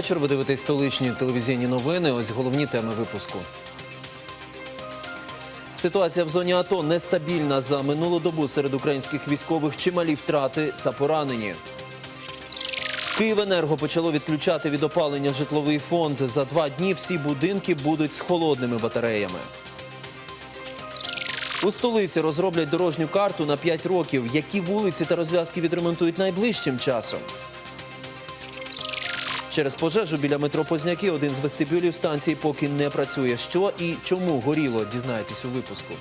Вечір. Ви дивитесь столичні телевізійні новини. Ось головні теми випуску. Ситуація в зоні АТО нестабільна. За минулу добу серед українських військових чималі втрати та поранені. Київенерго почало відключати від опалення житловий фонд. За два дні всі будинки будуть з холодними батареями. У столиці розроблять дорожню карту на 5 років. Які вулиці та розв'язки відремонтують найближчим часом? Через пожежу біля метро Позняки один з вестибюлів станції поки не працює. Що і чому горіло, дізнаєтесь у випуску.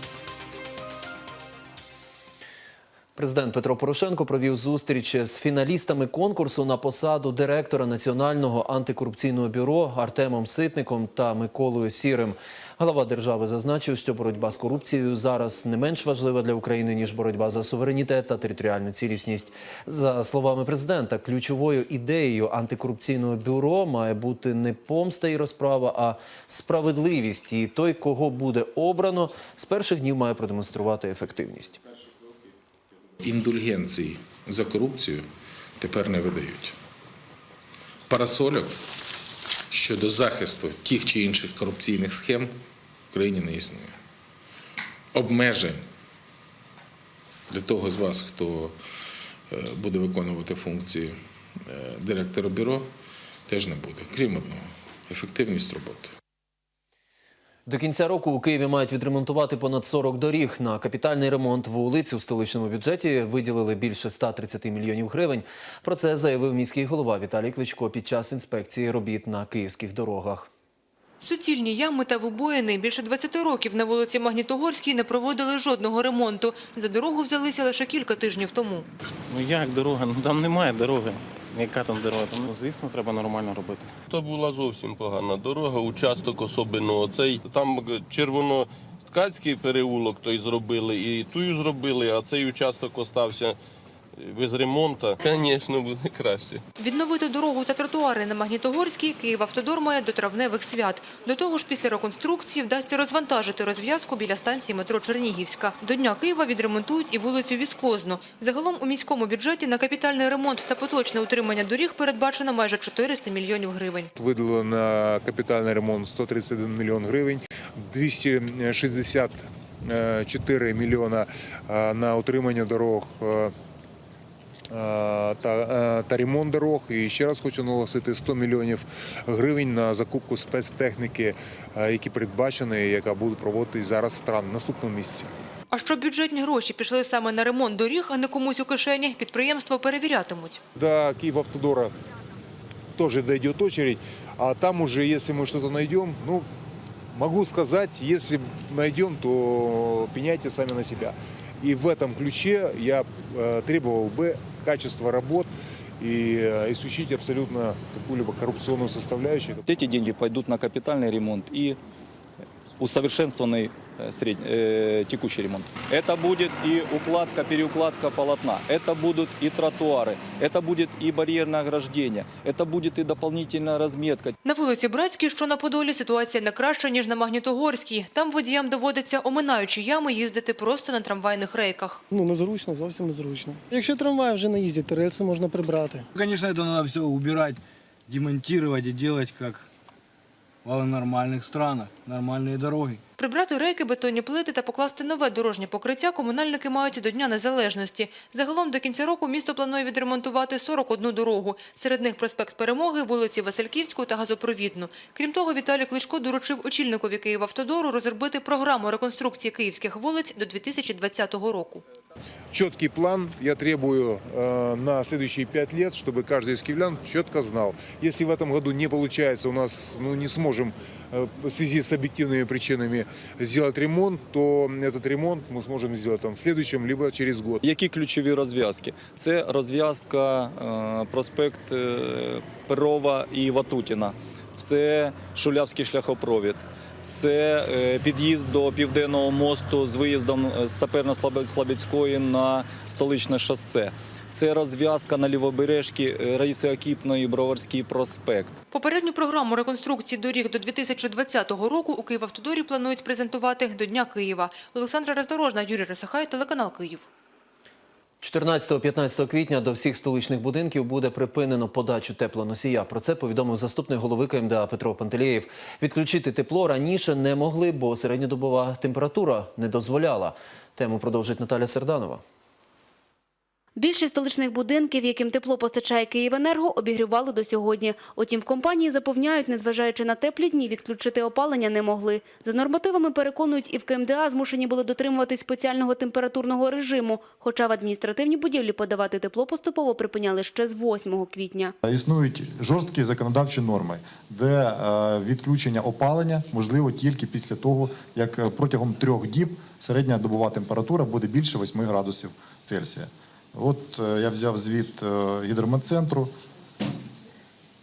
Президент Петро Порошенко провів зустріч з фіналістами конкурсу на посаду директора Національного антикорупційного бюро Артемом Ситником та Миколою Сірим. Глава держави зазначив, що боротьба з корупцією зараз не менш важлива для України ніж боротьба за суверенітет та територіальну цілісність. За словами президента, ключовою ідеєю антикорупційного бюро має бути не помста і розправа, а справедливість. І той, кого буде обрано, з перших днів має продемонструвати ефективність. Індульгенції за корупцію тепер не видають. Парасольок щодо захисту тих чи інших корупційних схем в країні не існує. Обмежень для того з вас, хто е, буде виконувати функції е, директора бюро, теж не буде. Крім одного ефективність роботи. До кінця року у Києві мають відремонтувати понад 40 доріг. На капітальний ремонт вулиць у столичному бюджеті виділили більше 130 мільйонів гривень. Про це заявив міський голова Віталій Кличко під час інспекції робіт на київських дорогах. Суцільні ями та вибоїни більше 20 років на вулиці Магнітогорській не проводили жодного ремонту. За дорогу взялися лише кілька тижнів тому. Ну як дорога? Ну там немає дороги. Яка там дорога? Ну, звісно, треба нормально робити. То була зовсім погана дорога, участок особливо оцей. Там червоноткацький переулок той зробили, і тую зробили, а цей участок остався без ремонту. Звісно, буде краще. Відновити дорогу та тротуари на Магнітогорській Київавтодор має до травневих свят. До того ж, після реконструкції вдасться розвантажити розв'язку біля станції метро Чернігівська. До Дня Києва відремонтують і вулицю Віскозну. Загалом у міському бюджеті на капітальний ремонт та поточне утримання доріг передбачено майже 400 мільйонів гривень. Виділено на капітальний ремонт 131 мільйон гривень, 264 мільйона е, на утримання дорог е, е, та, е, та ремонт дорог. І ще раз хочу наголосити 100 мільйонів гривень на закупку спецтехніки, е, які передбачені, яка буде проводитись зараз в стран в наступному місяці. А щоб бюджетні гроші пішли саме на ремонт доріг, а не комусь у кишені, підприємство перевірятимуть. До Киевавтодора тоже дойдет очередь, а там уже, если мы что-то найдем, ну, могу сказать, если найдем, то пеняйте сами на себя. И в этом ключе я э, требовал бы качества работ и э, исключить абсолютно какую-либо коррупционную составляющую. Эти деньги пойдут на капитальный ремонт и усовершенствованный э, сред- э, текущий ремонт. Это будет и укладка, переукладка полотна, это будут и тротуары, это будет и барьерное ограждение, это будет и дополнительная разметка. На вулиці Братській, що на Подолі, ситуація не краща, ніж на Магнітогорській. Там водіям доводиться, оминаючи ями, їздити просто на трамвайних рейках. Ну, незручно, зовсім незручно. Якщо трамвай вже не їздить, то рельси можна прибрати. Конечно, это надо все убирать, демонтировать и делать как в нормальных странах, нормальные дороги. Прибрати рейки, бетонні плити та покласти нове дорожнє покриття комунальники мають до Дня Незалежності. Загалом до кінця року місто планує відремонтувати 41 дорогу. Серед них проспект Перемоги, вулиці Васильківську та Газопровідну. Крім того, Віталій Кличко доручив очільникові Київавтодору розробити програму реконструкції київських вулиць до 2020 року. Четкий план я требую э, на следующие пять лет, чтобы каждый из киевлян четко знал. Если в этом году не получается, у нас ну, не сможем э, в связи с объективными причинами сделать ремонт, то этот ремонт мы сможем сделать там, в следующем, либо через год. Які ключові розв'язки? Це розв'язка е, проспект е, Перова і Ватутіна, це Шулявський шляхопровід, це е, під'їзд до Південного мосту з виїздом з Саперно-Слобідської на столичне шосе. Це розв'язка на лівобережці е, Раїси Окіпної, Броварський проспект. Попередню програму реконструкції доріг до 2020 року у Київавтодорі планують презентувати до Дня Києва. Олександра Роздорожна, Юрій Росахай, телеканал Київ. 14-15 квітня до всіх столичних будинків буде припинено подачу теплоносія. Про це повідомив заступник голови КМДА Петро Пантелєєв. Відключити тепло раніше не могли, бо середньодобова температура не дозволяла. Тему продовжить Наталя Серданова. Більшість столичних будинків, яким тепло постачає «Київенерго», обігрівали до сьогодні. Утім, в компанії запевняють, незважаючи на теплі дні, відключити опалення не могли. За нормативами переконують, і в КМДА змушені були дотримуватись спеціального температурного режиму, хоча в адміністративні будівлі подавати тепло поступово припиняли ще з 8 квітня. Існують жорсткі законодавчі норми, де е, відключення опалення можливо тільки після того, як е, протягом трьох діб середня добова температура буде більше 8 градусів Цельсія. От е, я взяв звіт е, гідрометцентру.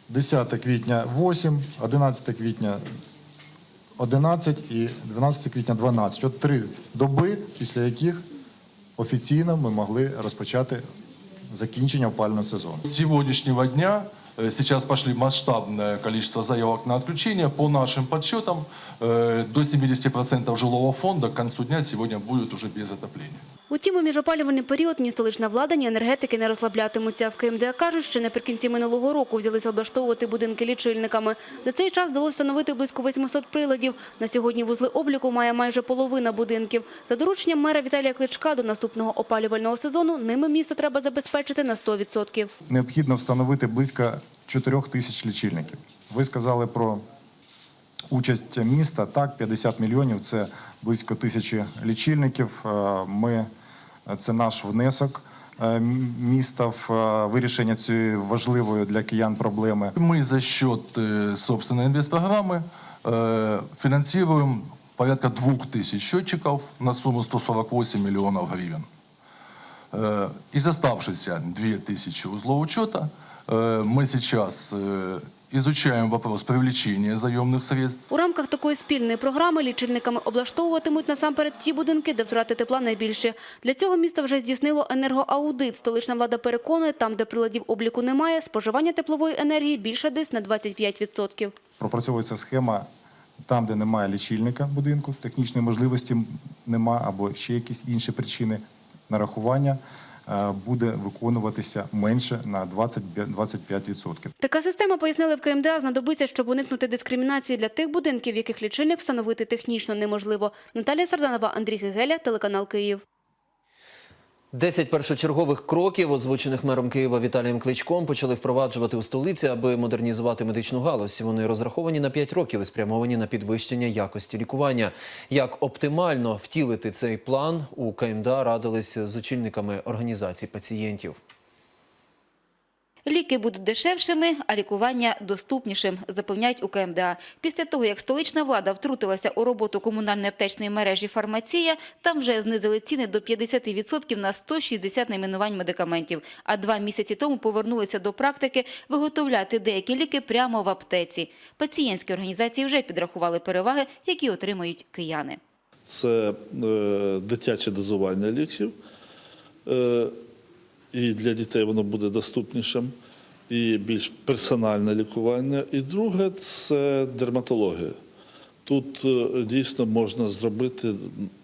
10 квітня 8, 11 квітня 11 і 12 квітня 12. От три доби, після яких офіційно ми могли розпочати закінчення опалювального сезону. С сегодняшнего дня э, сейчас пошли масштабное количество заявок на отключение. По нашим подсчетам, до 70% жилого фонда к концу дня сегодня будет уже без отопления. Утім, у міжопалювальний період ні столична влада, ні енергетики не розслаблятимуться. В КМДА кажуть, що наприкінці минулого року взялися облаштовувати будинки лічильниками. За цей час вдалося встановити близько 800 приладів. На сьогодні вузли обліку має майже половина будинків. За дорученням мера Віталія Кличка до наступного опалювального сезону ними місто треба забезпечити на 100%. необхідно встановити близько 4 тисяч лічильників. Ви сказали про участь міста. Так, 50 мільйонів це близько тисячі лічильників. Е, Ми це наш внесок е, м- міста в е, вирішення цієї важливої для киян проблеми. Мы за счет э, собственной инвестпрограммы э, финансируем порядка 2000 счетчиков на сумму 148 миллионов гривен. Э, Из оставшихся 2000 узлов учета э, мы сейчас э, изучаем вопрос привлечения заемных средств У рамках такої спільної програми лічильниками облаштовуватимуть насамперед ті будинки, де втрати тепла найбільші. Для цього місто вже здійснило енергоаудит. Столична влада переконує, там, де приладів обліку немає, споживання теплової енергії більше десь на 25%. Пропрацьовується схема там, де немає лічильника будинку, технічної можливості нема або ще якісь інші причини нарахування буде виконуватися менше на 20 25%. Така система, пояснили в КМДА, знадобиться, щоб уникнути дискримінації для тих будинків, яких лічильник встановити технічно неможливо. Наталія Сарданова, Андрій Гегеля, телеканал Київ. Десять першочергових кроків, озвучених мером Києва Віталієм Кличком, почали впроваджувати у столиці, аби модернізувати медичну галузь. Вони розраховані на 5 років і спрямовані на підвищення якості лікування. Як оптимально втілити цей план у КМДА радились з очільниками організацій пацієнтів. Ліки будуть дешевшими, а лікування доступнішим, запевняють у КМДА. Після того, як столична влада втрутилася у роботу комунальної аптечної мережі «Фармація», там вже знизили ціни до 50% на 160 найменувань медикаментів. А два місяці тому повернулися до практики виготовляти деякі ліки прямо в аптеці. Пацієнтські організації вже підрахували переваги, які отримають кияни. це е, дитяче дозування ліків. Е, і для дітей воно буде доступнішим, і більш персональне лікування. І друге це дерматологія. Тут е, дійсно можна зробити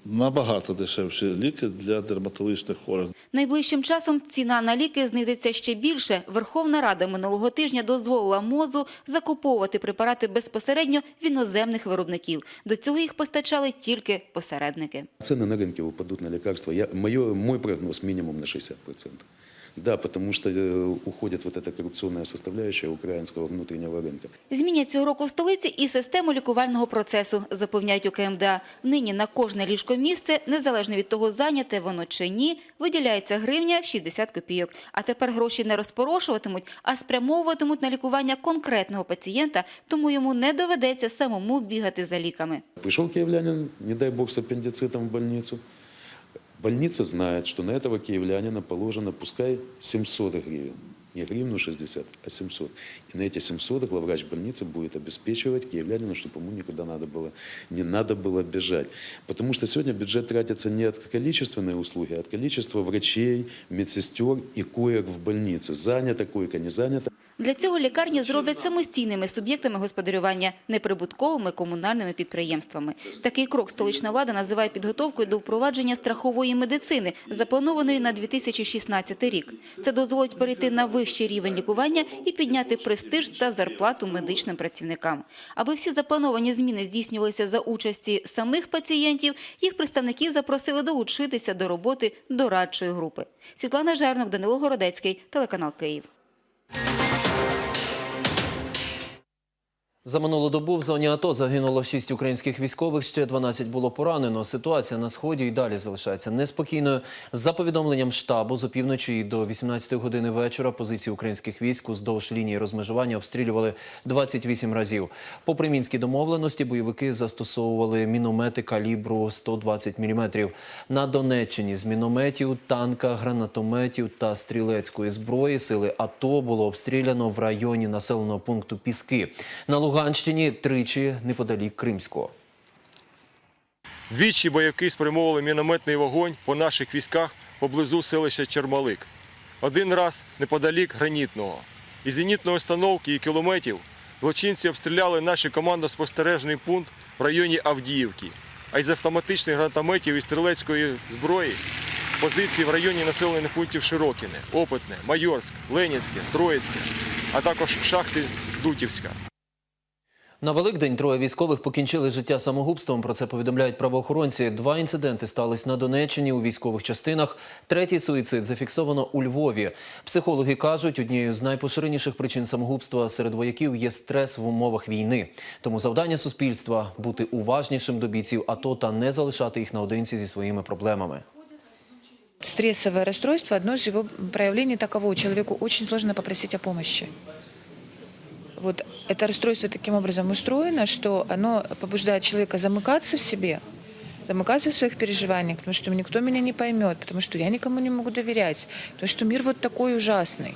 набагато дешевші ліки для дерматологічних хворих. Найближчим часом ціна на ліки знизиться ще більше. Верховна Рада минулого тижня дозволила МОЗу закуповувати препарати безпосередньо в іноземних виробників. До цього їх постачали тільки посередники. Цены на рынке упадут на лекарства. Я, моё, мой прогноз минимум на 60%. Да, потому что э, уходит вот эта коррупционная составляющая украинского внутреннего рынка. Змінять цього року в столиці і систему лікувального процесу, запевняють у КМДА. Нині на кожне ліжко місце, незалежно від того, зайняте воно чи ні, виділяється гривня 60 копійок. А тепер гроші не розпорошуватимуть, а спрямовуватимуть на лікування конкретного пацієнта, тому йому не доведеться самому бігати за ліками. Пришел киевлянин, не дай бог, с аппендицитом в больницу. Больница знает, что на этого киевлянина положено, пускай 700 гривен Не гривну 60, а 700. И на эти 700 главврач больницы будет обеспечивать киевлянину, чтобы ему никогда надо было, не надо было бежать. Потому что сегодня бюджет тратится не от количественной услуги, а от количества врачей, медсестер и коек в больнице. Занято койка, не занято. Для цього лікарні зроблять самостійними суб'єктами господарювання, неприбутковими комунальними підприємствами. Такий крок столична влада називає підготовкою до впровадження страхової медицини, запланованої на 2016 рік. Це дозволить перейти на вищий рівень лікування і підняти престиж та зарплату медичним працівникам. Аби всі заплановані зміни здійснювалися за участі самих пацієнтів, їх представники запросили долучитися до роботи дорадчої групи. Світлана Жернок, Данило Городецький, телеканал Київ. За минулу добу в зоні АТО загинуло 6 українських військових, ще 12 було поранено. Ситуація на сході і далі залишається неспокійною. За повідомленням штабу, з опівночі до 18 години вечора позиції українських військ уздовж лінії розмежування обстрілювали 28 разів. Попри мінські домовленості, бойовики застосовували міномети калібру 120 мм. На Донеччині з мінометів, танка, гранатометів та стрілецької зброї сили АТО було обстріляно в районі населеного пункту Піски. На Луганщині тричі неподалік Кримського. Двічі бойовики спрямовували мінометний вогонь по наших військах поблизу селища Чермалик. Один раз неподалік Гранітного. Із зенітної установки і кілометрів злочинці обстріляли наш командно-спостережний пункт в районі Авдіївки, а із автоматичних гранатометів і стрілецької зброї позиції в районі населених пунктів Широкіне, Опитне, Майорськ, Ленінське, Троїцьке, а також шахти Дутівська. На Великдень троє військових покінчили життя самогубством. Про це повідомляють правоохоронці. Два інциденти стались на Донеччині у військових частинах. Третій суїцид зафіксовано у Львові. Психологи кажуть, однією з найпоширеніших причин самогубства серед вояків є стрес в умовах війни. Тому завдання суспільства бути уважнішим до бійців АТО та не залишати їх наодинці зі своїми проблемами. Стрессовое расстройство – одно из его проявлений такового. Человеку очень сложно попросить о помощи. Вот это расстройство таким образом устроено, что оно побуждает человека замыкаться в себе, замыкаться в своих переживаниях, потому что никто меня не поймет, потому что я никому не могу доверять, потому что мир вот такой ужасный.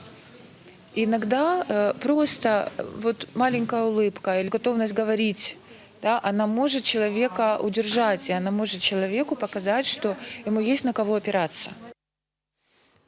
И иногда э, просто э, вот маленькая улыбка или готовность говорить, да, она может человека удержать, и она может человеку показать, что ему есть на кого опираться.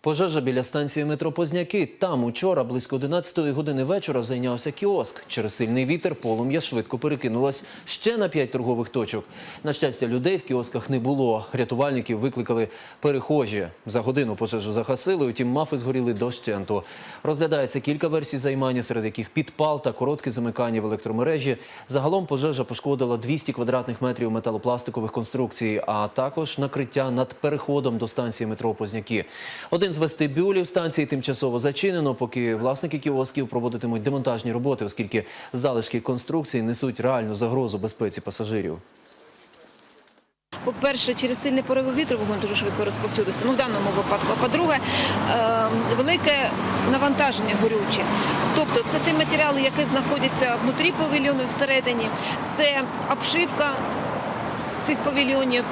Пожежа біля станції метро Позняки. Там учора близько 11 години вечора зайнявся кіоск. Через сильний вітер полум'я швидко перекинулось ще на п'ять торгових точок. На щастя, людей в кіосках не було. Рятувальників викликали перехожі. За годину пожежу загасили, утім мафи згоріли дощенту. Розглядається кілька версій займання, серед яких підпал та коротке замикання в електромережі. Загалом пожежа пошкодила 200 квадратних метрів металопластикових конструкцій, а також накриття над переходом до станції метро Позняки. Один з вестибюлів станції тимчасово зачинено, поки власники кіосків проводитимуть демонтажні роботи, оскільки залишки конструкції несуть реальну загрозу безпеці пасажирів. По-перше, через сильний пориви вітру вогонь дуже швидко розповсюдився, ну в даному випадку. А по-друге, е, велике навантаження горюче. Тобто це ті матеріали, які знаходяться внутрі павільйону всередині, це обшивка цих павільйонів.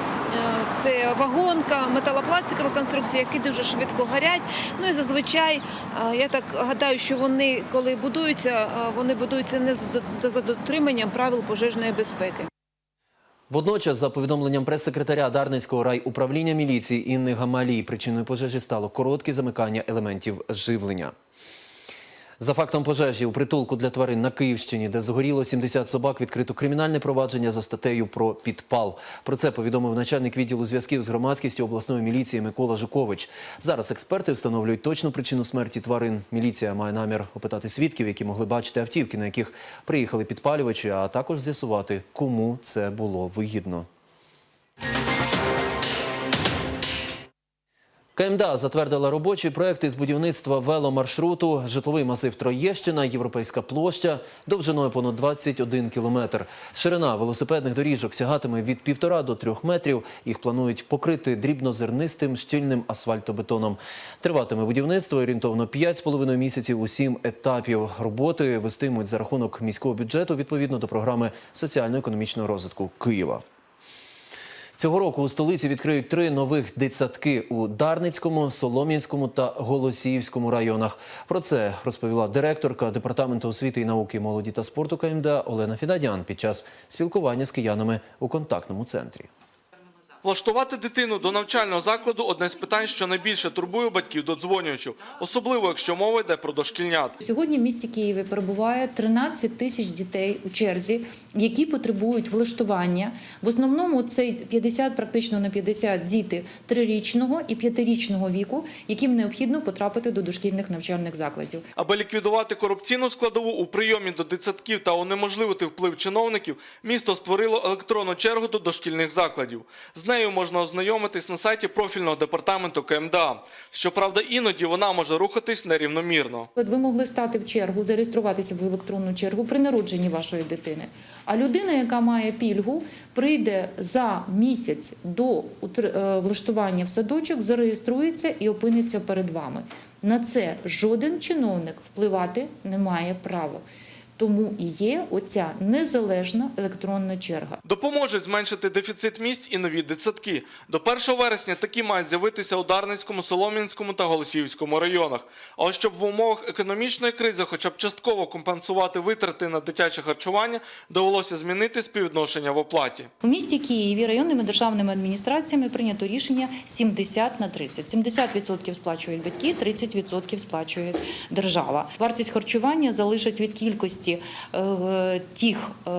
Це вагонка, металопластикова конструкція, які дуже швидко горять. Ну і зазвичай, е, я так гадаю, що вони, коли будуються, е, вони будуються не за- дотриманням правил пожежної безпеки. Водночас, за повідомленням прес-секретаря Дарницького райуправління міліції Інни Гамалій, причиною пожежі стало коротке замикання елементів живлення. За фактом пожежі у притулку для тварин на Київщині, де згоріло 70 собак, відкрито кримінальне провадження за статтею про підпал. Про це повідомив начальник відділу зв'язків з громадськістю обласної міліції Микола Жукович. Зараз експерти встановлюють точну причину смерті тварин. Міліція має намір опитати свідків, які могли бачити автівки, на яких приїхали підпалювачі, а також з'ясувати, кому це було вигідно. КМДА затвердила робочі проекти з будівництва веломаршруту, житловий масив Троєщина, європейська площа довжиною понад 21 кілометр. Ширина велосипедних доріжок сягатиме від півтора до трьох метрів. Їх планують покрити дрібнозернистим щільним асфальтобетоном. Триватиме будівництво орієнтовно 5,5 місяців у сім етапів. Роботи вестимуть за рахунок міського бюджету відповідно до програми соціально-економічного розвитку Києва. Цього року у столиці відкриють три нових дитсадки у Дарницькому, Солом'янському та Голосіївському районах. Про це розповіла директорка департаменту освіти і науки, молоді та спорту КМДА Олена Фідадян під час спілкування з киянами у контактному центрі. Влаштувати дитину до навчального закладу – одне з питань, що найбільше турбує батьків додзвонювачів, особливо якщо мова йде про дошкільнят. Сьогодні в місті Києві перебуває 13 тисяч дітей у черзі, які потребують влаштування. В основному це 50, практично на 50 діти трирічного і п'ятирічного віку, яким необхідно потрапити до дошкільних навчальних закладів. Аби ліквідувати корупційну складову у прийомі до дитсадків та унеможливити вплив чиновників, місто створило електронну чергу до дошкільних закладів. З нею можна ознайомитись на сайті профільного департаменту КМДА. Щоправда, іноді вона може рухатись нерівномірно. Ви могли стати в чергу, зареєструватися в електронну чергу при народженні вашої дитини. А людина, яка має пільгу, прийде за місяць до е, влаштування в садочок, зареєструється і опиниться перед вами. На це жоден чиновник впливати не має права. Тому і є оця незалежна електронна черга. Допоможуть зменшити дефіцит місць і нові дитсадки. До 1 вересня такі мають з'явитися у Дарницькому, Солом'янському та Голосіївському районах. А ось щоб в умовах економічної кризи хоча б частково компенсувати витрати на дитяче харчування, довелося змінити співвідношення в оплаті. У місті Києві районними державними адміністраціями прийнято рішення 70 на 30. 70% сплачують батьки, 30% сплачує держава. Вартість харчування залежить від кількості е, тих е,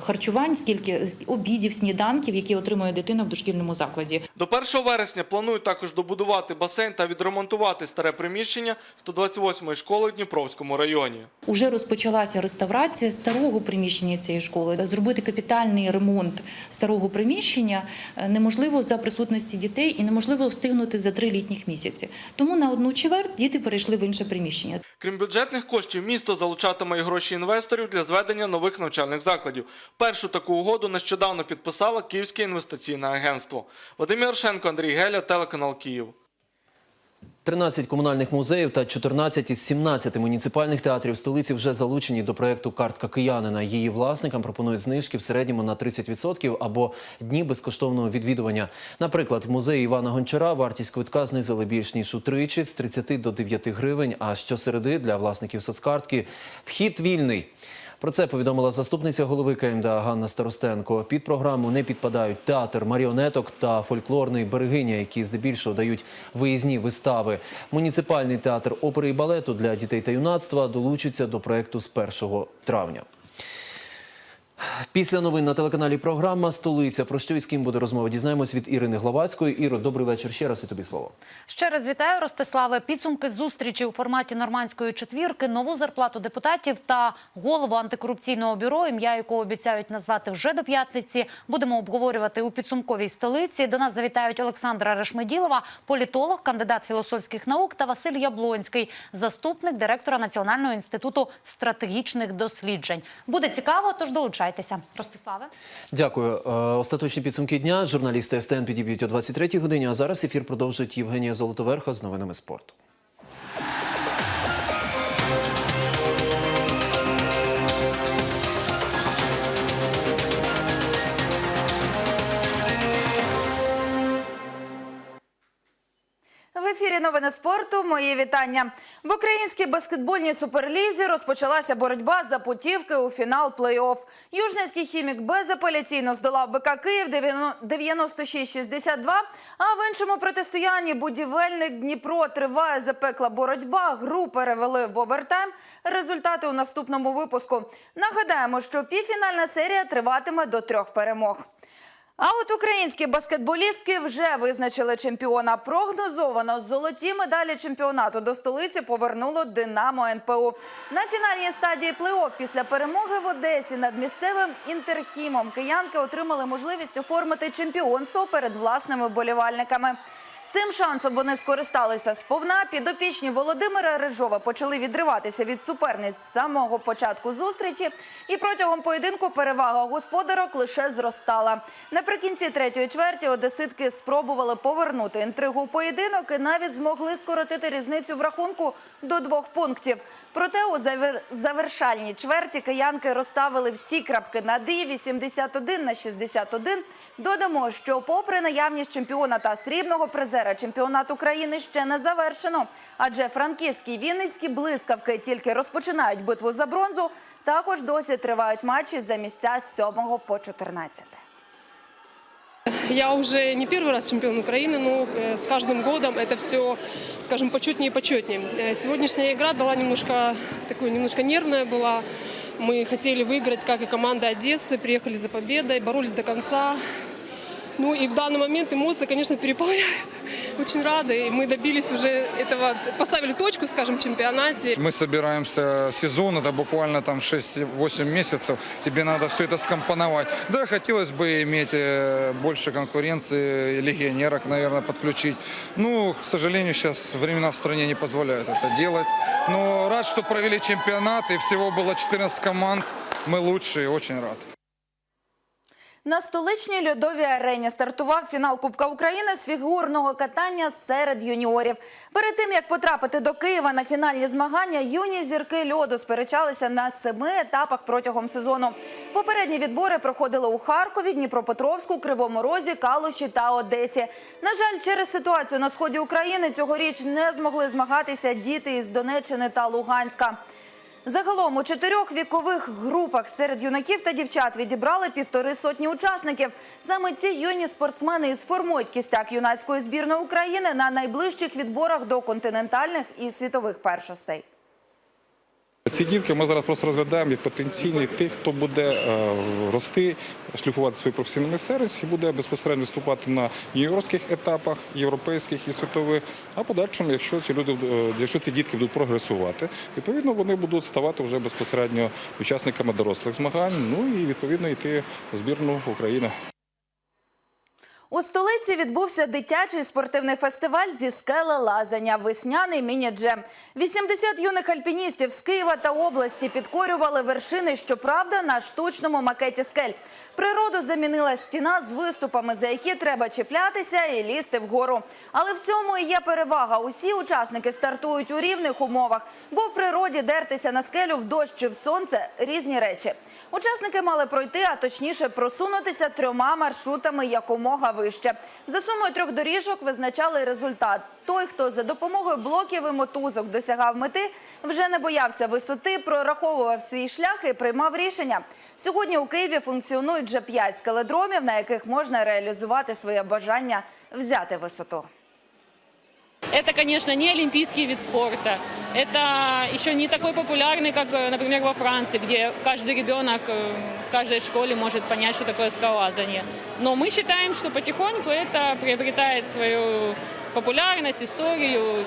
харчувань, скільки обідів, сніданків, які отримує дитина в дошкільному закладі. До 1 вересня планують також добудувати басейн та відремонтувати старе приміщення 128-ї школи у Дніпровському районі. Уже розпочалася реставрація старого приміщення цієї школи. Зробити капітальний ремонт старого приміщення е, неможливо за присутності дітей і неможливо встигнути за три літніх місяці. Тому на одну чверть діти перейшли в інше приміщення. Крім бюджетних коштів, місто залучатиме і гроші інвесторів для зведення нових навчальних закладів. Першу таку угоду нещодавно підписало Київське інвестиційне агентство. Вадим Яршенко, Андрій Геля, телеканал Київ. 13 комунальних музеїв та 14 із 17 муніципальних театрів столиці вже залучені до проєкту «Картка киянина». Її власникам пропонують знижки в середньому на 30% або дні безкоштовного відвідування. Наприклад, в музеї Івана Гончара вартість квитка знизили більш ніж утричі – з 30 до 9 гривень, а щосереди для власників соцкартки вхід вільний. Про це повідомила заступниця голови КМДА Ганна Старостенко. Під програму не підпадають театр маріонеток та фольклорний берегиня, які здебільшого дають виїзні вистави. Муніципальний театр опери і балету для дітей та юнацтва долучиться до проекту з 1 травня. Після новин на телеканалі програма Столиця. Про що і з ким буде розмова? Дізнаємось від Ірини Главацької. Іро, добрий вечір. Ще раз і тобі слово. Ще раз вітаю, Ростиславе. Підсумки зустрічі у форматі нормандської четвірки, нову зарплату депутатів та голову антикорупційного бюро, ім'я якого обіцяють назвати вже до п'ятниці. Будемо обговорювати у підсумковій столиці. До нас завітають Олександра Решмеділова, політолог, кандидат філософських наук та Василь Яблонський, заступник директора Національного інституту стратегічних досліджень. Буде цікаво, тож долучайтеся. Ростиславе. Дякую. Е, Остаточні підсумки дня. Журналісти СТН підіб'ють о 23-й годині. А зараз ефір продовжить Євгенія Золотоверха з новинами спорту. Новини спорту. Мої вітання. В українській баскетбольній суперлізі розпочалася боротьба за путівки у фінал плей-офф. Южненський хімік безапеляційно здолав БК Київ 96-62, А в іншому протистоянні будівельник Дніпро триває запекла боротьба. Гру перевели в овертайм. Результати у наступному випуску. Нагадаємо, що півфінальна серія триватиме до трьох перемог. А от українські баскетболістки вже визначили чемпіона. Прогнозовано золоті медалі чемпіонату до столиці повернуло Динамо НПУ. На фінальній стадії плей-офф після перемоги в Одесі над місцевим інтерхімом киянки отримали можливість оформити чемпіонство перед власними вболівальниками. Цим шансом вони скористалися сповна. Підопічні Володимира Рижова почали відриватися від суперниць з самого початку зустрічі, і протягом поєдинку перевага господарок лише зростала. Наприкінці третьої чверті одеситки спробували повернути інтригу у поєдинок і навіть змогли скоротити різницю в рахунку до двох пунктів. Проте у завер- завершальній чверті киянки розставили всі крапки над «і» 81 на 61. Додамо, що попри наявність чемпіона та срібного призера чемпіонат України ще не завершено. Адже франківські і вінницькі блискавки тільки розпочинають битву за бронзу. Також досі тривають матчі за місця з 7 по 14. Я уже не первый раз чемпион Украины, но э, с каждым годом это все, скажем, почетнее и почетнее. Э, Сегодняшняя игра дала немножко, такую немножко нервная была. Мы хотели выиграть, как и команда Одессы, приехали за победой, боролись до конца. Ну и в данный момент эмоции, конечно, переполняют. Очень рады, и мы добились уже этого, поставили точку, скажем, в чемпионате. Мы собираемся сезон, это буквально там 6-8 месяцев. Тебе надо все это скомпоновать. Да, хотелось бы иметь э, больше конкуренции, легионерок, наверное, подключить. Ну, к сожалению, сейчас времена в стране не позволяют это делать. Но рад, что провели чемпионат, и всего было 14 команд. Мы лучшие, очень рад. На столичній льодовій арені стартував фінал Кубка України з фігурного катання серед юніорів. Перед тим як потрапити до Києва на фінальні змагання, юні зірки льоду сперечалися на семи етапах протягом сезону. Попередні відбори проходили у Харкові, Дніпропетровську, Кривому Розі, Калуші та Одесі. На жаль, через ситуацію на сході України цьогоріч не змогли змагатися діти із Донеччини та Луганська. Загалом у чотирьох вікових групах серед юнаків та дівчат відібрали півтори сотні учасників. Саме ці юні спортсмени і сформують кістяк юнацької збірної України на найближчих відборах до континентальних і світових першостей. Ці дітки ми зараз просто розглядаємо як потенційні тих, хто буде е, рости, шліфувати свою професійну майстерність і буде безпосередньо виступати на юніорських етапах, європейських і світових. А подальшому, якщо ці люди, е, якщо ці дітки будуть прогресувати, відповідно вони будуть ставати вже безпосередньо учасниками дорослих змагань. Ну і відповідно йти в збірну України. У столиці відбувся дитячий спортивний фестиваль зі скелелазання «Весняний міні-джем». 80 юних альпіністів з Києва та області підкорювали вершини, щоправда, на штучному макеті скель. Природу замінила стіна з виступами, за які треба чіплятися і лізти вгору. Але в цьому і є перевага. Усі учасники стартують у рівних умовах, бо в природі дертися на скелю в дощ чи в сонце – різні речі. Учасники мали пройти, а точніше просунутися трьома маршрутами якомога вище. За сумою трьох доріжок визначали результат. Той, хто за допомогою блоків і мотузок досягав мети, вже не боявся висоти, прораховував свій шлях і приймав рішення. Сьогодні у Києві функціонують вже п'ять скеледромів, на яких можна реалізувати своє бажання взяти висоту. Это, конечно, не олимпийский вид спорта. Это еще не такой популярный, как, э, например, во Франции, где каждый ребенок э, в каждой школе может понять, что такое скалолазание. Но мы считаем, что потихоньку это приобретает свою популярность, историю.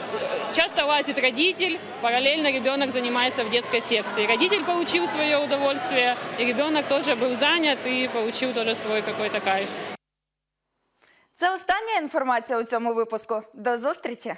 Часто лазит родитель, параллельно ребенок занимается в детской секции. Родитель получил свое удовольствие, и ребенок тоже был занят и получил тоже свой какой-то кайф. Це остання інформація у цьому випуску. До зустрічі!